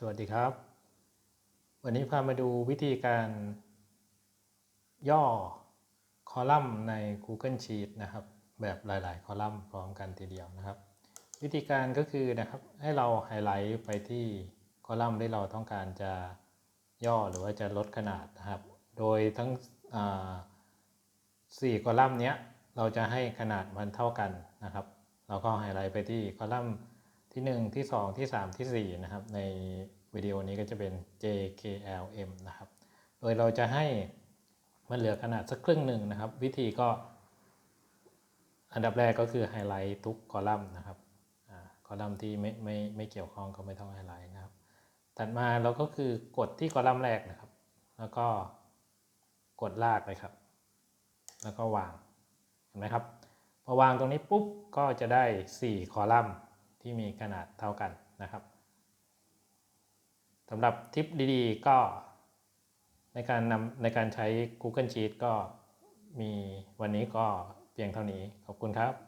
สวัสดีครับ วันนี้พามาดูวิธีการย่อคอลัมน์ใน Google Sheet นะครับ แบบหลาย ๆ คอลัมน์พร้อมกันทีเดียวนะครับ วิธีการก็คือนะครับให้เราไฮไลท์ไปที่คอลัมน์ที่เราต้องการจะย่อหรือว่าจะลดขนาดนะครับ โดยทั้งสี่คอลัมน์นี้เราจะให้ขนาดมันเท่ากันนะครับ เราก็ไฮไลท์ไปที่คอลัมน์ ที่ 1 ที่ 2 ที่ 3 ที่ 4 นะครับ ในวิดีโอนี้ก็จะเป็น JKLM นะครับ โดยเราจะให้มันเหลือขนาดสักครึ่งหนึ่งนะครับ วิธีก็ อันดับแรกก็คือไฮไลท์ทุกคอลัมน์นะครับคอลัมน์ที่ไม่ไม่ไม่เกี่ยวข้องก็ไม่ต้องไฮไลท์นะครับ ถัดมาเราก็คือกดที่คอลัมน์แรกนะครับ แล้วก็กดลากเลยครับ แล้วก็วาง เห็นไหมครับ พอวางตรงนี้ปุ๊บก็จะได้ 4 คอลัมน์ ที่มีขนาดเท่ากันนะครับสำหรับทิปดีๆ ก็ในการนำในการใช้ Google Sheet ก็มีวันนี้ก็เพียงเท่านี้ขอบคุณครับ